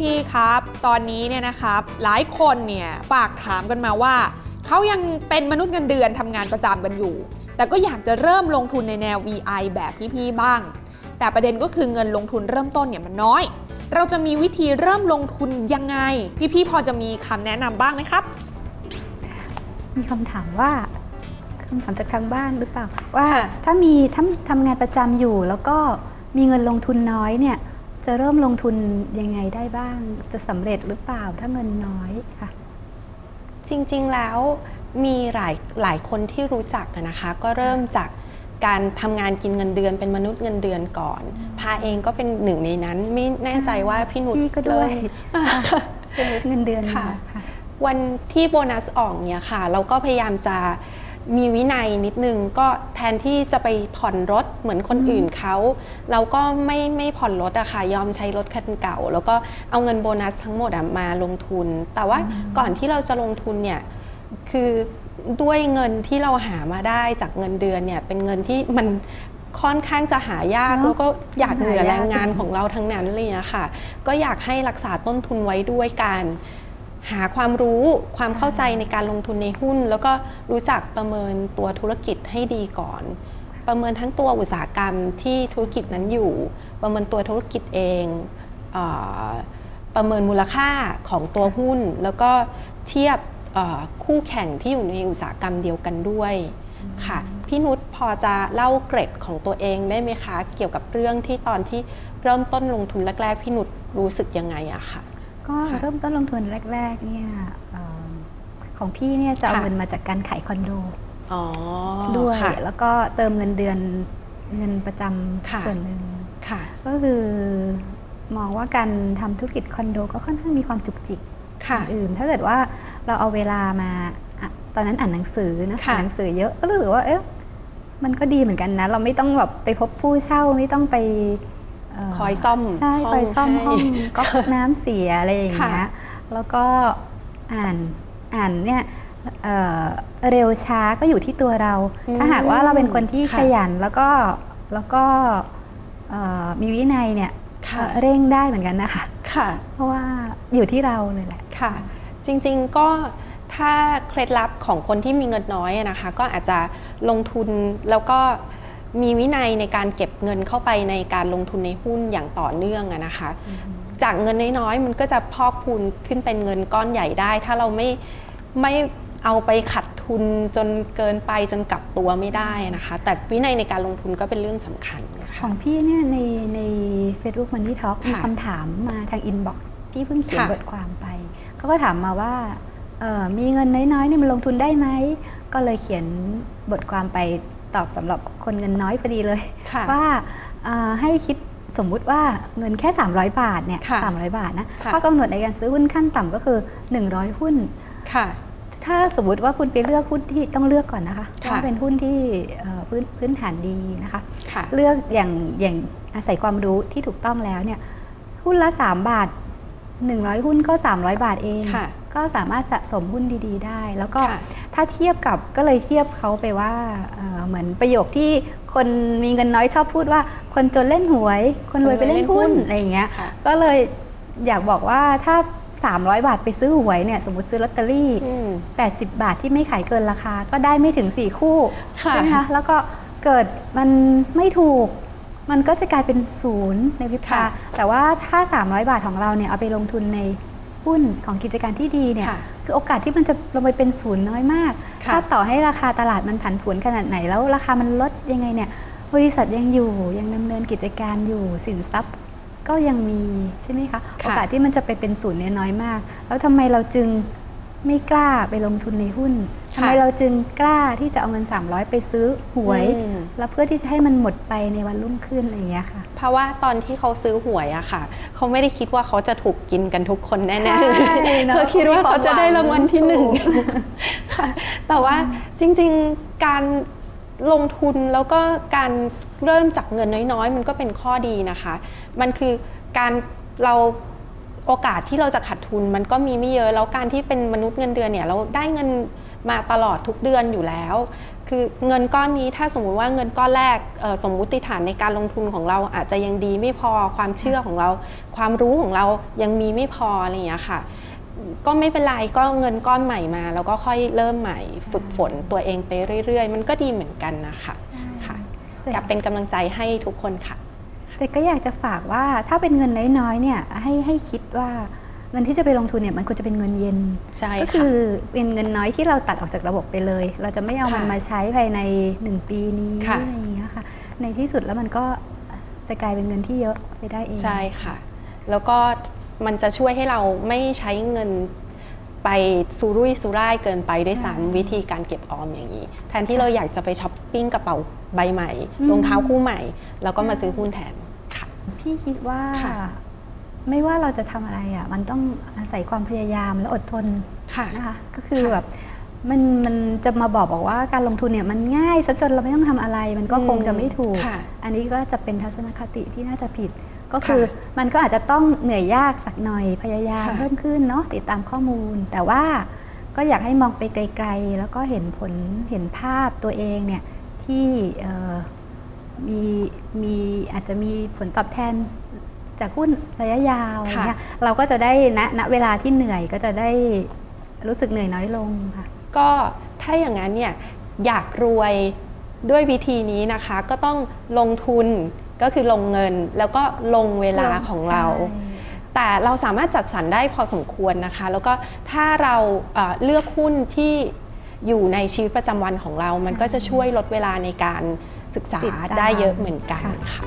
พี่ๆครับ ตอนนี้เนี่ยนะครับหลายคนเนี่ยฝากถามกันมาว่า เขายังเป็นมนุษย์เงินเดือนทำงานประจำกันอยู่ แต่ก็อยากจะเริ่มลงทุนในแนว VI แบบพี่ๆบ้าง แต่ประเด็นก็คือเงินลงทุนเริ่มต้นเนี่ยมันน้อย เราจะมีวิธีเริ่มลงทุนยังไง พี่ๆพอจะมีคำแนะนำบ้างไหมครับ มีคำถามว่าคำถามจากทางบ้านหรือเปล่า ว่าค่ะถ้ามีถ้าทำงานประจำอยู่แล้วก็มีเงินลงทุนน้อยเนี่ย จะเริ่มลงทุนยังไงได้บ้าง จะสำเร็จหรือเปล่าถ้าเงินน้อยค่ะ จริงๆแล้วมีหลายหลายคนที่รู้จักอะนะคะ ก็เริ่มจากการทำงานกินเงินเดือนเป็นมนุษย์เงินเดือนก่อน พาเองก็เป็นหนึ่งในนั้น ไม่แน่ใจว่าพี่นุชพี่ก็ด้วยเริ่มเป็นเงินเดือนค่ะมาค่ะ วันที่โบนัสออกเนี่ยค่ะ เราก็พยายามจะ มีวินัยนิดนึงก็แทนที่จะไปผ่อนรถเหมือนคนอื่นเขา เราก็ไม่ไม่ผ่อนรถอะค่ะยอมใช้รถคันเก่า แล้วก็เอาเงินโบนัสทั้งหมดอะมาลงทุน แต่ว่าก่อนที่เราจะลงทุนเนี่ยคือด้วยเงินที่เราหามาได้จากเงินเดือนเนี่ยเป็นเงินที่มันค่อนข้างจะหายากเนอะแล้วก็อยากเหนือหายากแรงงานของเราทั้งนั้นเลยอะค่ะ ก็อยากให้รักษาต้นทุนไว้ด้วยการ หาความรู้ความเข้าใจในการลงทุนในหุ้น แล้วก็รู้จักประเมินตัวธุรกิจให้ดีก่อน ประเมินทั้งตัวอุตสาหกรรมที่ธุรกิจนั้นอยู่ ประเมินตัวธุรกิจเองเออประเมินมูลค่าของตัวหุ้น แล้วก็เทียบคู่แข่งที่อยู่ในอุตสาหกรรมเดียวกันด้วยค่ะพี่นุชพอจะเล่าเกร็ดของตัวเองได้ไหมคะ เกี่ยวกับเรื่องที่ตอนที่เริ่มต้นลงทุนแรก ๆ พี่นุชรู้สึกยังไงอะค่ะ ก็ค่ะเริ่มต้นลงทุนแรก ๆ เนี่ยเอ่อของพี่เนี่ยจะเอาค่ะเงินมาจากการขายคอนโดอ๋อด้วยค่ะแล้วก็เติมเงินเดือนเงินประจค่ะำส่วนหนึ่งค่ะก็คือมองว่าการทำธุรกิจคอนโด ก็ค่อนข้างมีความจุกจิกค่ะอื่น ถ้าเกิดว่าเราเอาเวลามาอะตอนนั้นอ่านหนังสือนะค่ะอ่านหนังสือเยอะก็รู้สึกว่าเอ๊ะมันก็ดีเหมือนกันนะ เราไม่ต้องแบบไปพบผู้เช่าไม่ต้องไปเคอยซ่อมใช่ห้องคอยซ่อมให้ห้องก๊อกน้ำเสียอะไรอย่างเงี้ยค่ะแล้วก็อ่านอ่านเนี่ยเอ่อเร็วช้าก็อยู่ที่ตัวเรา ถ้าหากว่าเราเป็นคนที่ค่ะขยันแล้วก็แล้วก็เอ่อมีวินัยเนี่ยค่ะเอ่อเร่งได้เหมือนกันนะคะค่ะ เพราะว่าอยู่ที่เราเลยแหละค่ะ จริงๆก็ถ้าเคล็ดลับของคนที่มีเงินน้อยอะนะคะ ก็อาจจะลงทุนแล้วก็ มีวินัยในการเก็บเงินเข้าไปในการลงทุนในหุ้นอย่างต่อเนื่องอะนะคะ จากเงินน้อยๆ มันก็จะพอกพูนขึ้นเป็นเงินก้อนใหญ่ได้ ถ้าเราไม่ไม่เอาไปขัดทุนจนเกินไปจนกลับตัวไม่ได้นะคะ แต่วินัยในการลงทุนก็เป็นเรื่องสำคัญนะขคะองพี่เนี่ยในใน Facebook Money Talk มีค่ะคำถามมาทางอินบ็อกซ์พี่เพิ่งเขียนค่ะบทความไป เขาก็ถามมาว่าเอ่อมีเงินน้อยๆเนี่ยมันลงทุนได้ไหม ก็เลยเขียนบทความไป ตอบสำหรับคนเงินน้อยพอดีเลยค่ะว่าเอ่อให้คิดสมมุติว่าเงินแค่ 300 บาทเนี่ยค่ะ300บาทนะค่ะข้อกำหนดในการซื้อหุ้นขั้นต่ำก็คือ 100 หุ้นค่ะ ถ้าสมมติว่าคุณไปเลือกหุ้นที่ต้องเลือกก่อนนะคะค่ะว่าเป็นหุ้นที่เอ่อพื้นพื้นฐานดีนะคะค่ะเลือกอย่างอย่างอาศัยความรู้ที่ถูกต้องแล้วเนี่ยหุ้นละ 3 บาท 100 หุ้นก็ 300 บาทเองค่ะ ก็สามารถสะสมหุ้นดีๆ ได้ แล้วก็ค่ะถ้าเทียบกับก็เลยเทียบเขาไปว่าเอ่อเหมือนประโยคที่คนมีเงินน้อยชอบพูดว่า คนจนเล่นหวย คนรวยไปเล่นหุ้นอะไรอย่างเงี้ยค่ะก็เลยอยากบอกว่าถ้า 300 บาทไปซื้อหวยเนี่ยสมมติซื้อลอตเตอรี่อืม80 บาทที่ไม่ขายเกินราคา ก็ได้ไม่ถึง 4 คู่ค่ะใช่ไหมคะแล้วก็เกิดมันไม่ถูกมันก็จะกลายเป็นศูนย์ในพริบตาค่ะแต่ว่าถ้า 300 บาทของเราเนี่ยเอาไปลงทุนใน หุ้นของกิจการที่ดีเนี่ยค่ะคือโอกาสที่มันจะลงไปเป็นศูนย์น้อยมากค่ะถ้าต่อให้ราคาตลาดมันผันผวนขนาดไหนแล้วราคามันลดยังไงเนี่ยบริษัทยังอยู่ยังดำเนินกิจการอยู่สินทรัพย์ก็ยังมีใช่ไหมคะโอกาสที่มันจะไปเป็นศูนย์เนี่ยน้อยมาก แล้วทำไมเราจึง ไม่กล้าไปลงทุนในหุ้นทำไมเราจึงกล้าที่จะเอาเงิน 300 ไปซื้อหวยอืมแล้วเพื่อที่จะให้มันหมดไปในวันรุ่งขึ้นอะไรอย่างเงี้ยค่ะ เพราะว่าตอนที่เขาซื้อหวยอะค่ะ เขาไม่ได้คิดว่าเขาจะถูกกินกันทุกคนแน่ใช่ๆเนอะเขาคิดว่าเขาจะได้รางวัลที่หนึ่งถูกค่ะ แต่ว่าจริงๆการลงทุนแล้วก็การเริ่มจากเงินน้อยๆ มันก็เป็นข้อดีนะคะ มันคือการเรา โอกาสที่เราจะขาดทุนมันก็มีไม่เยอะแล้วการที่เป็นมนุษย์เงินเดือนเนี่ยเราได้เงินมาตลอดทุกเดือนอยู่แล้วคคือเงินก้อนนี้ถ้าสมมุติว่าเงินก้อนแรกเอ่อสมมุติฐานในการลงทุนของเราอาจจะยังดีไม่พอความเชื่อของเรา ความรู้ของเรายังมีไม่พออะไรอย่างเงี้ยค่ะ ก็ไม่เป็นไรก็เงินก้อนใหม่มา แล้วก็ค่อยเริ่มใหม่ฝึกฝนตัวเองไปเรื่อย ๆ มันก็ดีเหมือนกันนะคะค่ะแต่อยากเป็นกำลังใจให้ทุกคนค่ะ แต่ก็อยากจะฝากว่าถ้าเป็นเงินน้อยๆเนี่ยให้ให้คิดว่าเงินที่จะไปลงทุนเนี่ยมันควรจะเป็นเงินเย็นใช่ก็ค่ะคือเป็นเงินน้อยที่เราตัดออกจากระบบไปเลย เราจะไม่เอามันค่ะมาใช้ภายในหนึ่งปีนี้ค่ะอะไรอย่างเงี้ยค่ะในที่สุดแล้วมันก็จะกลายเป็นเงินที่เยอะไปได้เองใช่ค่ะ แล้วก็มันจะช่วยให้เราไม่ใช้เงินไปสุรุ่ยสุร่ายเกินไปด้วยใช่ซ้ำวิธีการเก็บออมอย่างนี้ แทนที่เราอยากจะไปช้อปปิ้งกระเป๋าใบใหม่อืมรองเท้าคู่ใหม่ แล้วก็มาใช่ซื้อหุ้นแทนค่ะ พี่คิดว่าค่ะไม่ว่าเราจะทำอะไรอะมันต้องอาศัยความพยายามและอดทนค่ะนะคะก็คือค่ะแบบมันมันจะมาบอกบอกว่าการลงทุนเนี่ยมันง่ายซะจนเราไม่ต้องทำอะไร มันก็อืมคงจะไม่ถูกค่ะอันนี้ก็จะเป็นทัศนคติที่น่าจะผิด ก็คือค่ะมันก็อาจจะต้องเหนื่อยยากสักหน่อยพยายามค่ะเพิ่มขึ้นเนาะติดตามข้อมูล แต่ว่าก็อยากให้มองไปไกล ๆ แล้วก็เห็นผลเห็นภาพตัวเองเนี่ยที่เอ่อ มีมีอาจจะมีผลตอบแทนจากหุ้นระยะยาวอะไรเงี้ยเราก็จะได้ณณเวลาที่เหนื่อยก็จะได้รู้สึกเหนื่อยน้อยลงค่ะ ก็ถ้าอย่างนั้นเนี่ยอยากรวยด้วยวิธีนี้นะคะ ก็ต้องลงทุนก็คือลงเงินแล้วก็ลงเวลาของเราใช่แต่เราสามารถจัดสรรได้พอสมควรนะคะ แล้วก็ถ้าเราเอ่อเลือกหุ้นที่อยู่ในชีวิตประจำวันของเรา มันก็จะช่วยลดเวลาในการ ศึกษาติดตามได้เยอะเหมือนกันค่ะค่ะ